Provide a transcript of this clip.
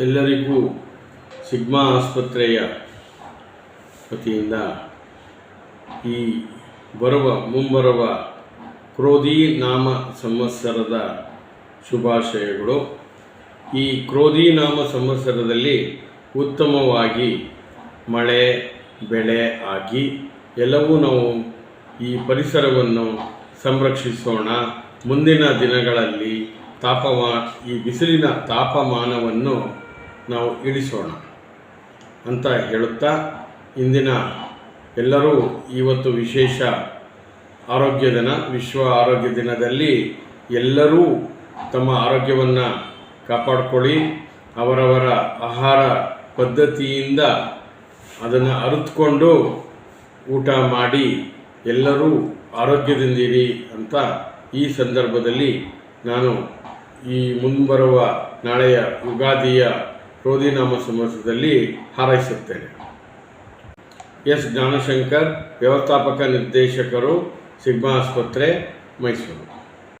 ಎಲ್ಲರಿಗೂ ಸಿಗ್ಮಾ ಆಸ್ಪತ್ರೆಯ ವತಿಯಿಂದ ಈ ಬರುವ, ಮುಂಬರುವ ಕ್ರೋಧಿ ನಾಮ ಸಂವತ್ಸರದ ಶುಭಾಶಯಗಳು. ಈ ಕ್ರೋಧಿ ನಾಮ ಸಂವತ್ಸರದಲ್ಲಿ ಉತ್ತಮವಾಗಿ ಮಳೆ, ಬೆಳೆ ಆಗಿ ಎಲ್ಲವೂ ನಾವು ಈ ಪರಿಸರವನ್ನು ಸಂರಕ್ಷಿಸೋಣ. ಮುಂದಿನ ದಿನಗಳಲ್ಲಿ ತಾಪಮಾ ಈ ಬಿಸಿಲಿನ ತಾಪಮಾನವನ್ನು ನಾವು ಇಳಿಸೋಣ ಅಂತ ಹೇಳುತ್ತಾ ಇಂದಿನ ಎಲ್ಲರೂ ಇವತ್ತು ವಿಶೇಷ ಆರೋಗ್ಯ ದಿನ, ವಿಶ್ವ ಆರೋಗ್ಯ ದಿನದಲ್ಲಿ ಎಲ್ಲರೂ ತಮ್ಮ ಆರೋಗ್ಯವನ್ನು ಕಾಪಾಡಿಕೊಳ್ಳಿ, ಅವರವರ ಆಹಾರ ಪದ್ಧತಿಯಿಂದ ಅದನ್ನು ಅರಿತುಕೊಂಡು ಊಟ ಮಾಡಿ ಎಲ್ಲರೂ ಆರೋಗ್ಯದಿಂದಿರಿ ಅಂತ ಈ ಸಂದರ್ಭದಲ್ಲಿ ನಾನು ಈ ಮುಂಬರುವ ನಾಳೆಯ ಯುಗಾದಿಯ ಕ್ರೋಧಿನಾಮ ಸಮಸ್ಯದಲ್ಲಿ ಹಾರೈಸುತ್ತೇನೆ. ಎಸ್. ಜ್ಞಾನಶಂಕರ್ ವ್ಯವಸ್ಥಾಪಕ ನಿರ್ದೇಶಕರು ಸಿಗ್ಮಾ ಆಸ್ಪತ್ರೆ ಮೈಸೂರು.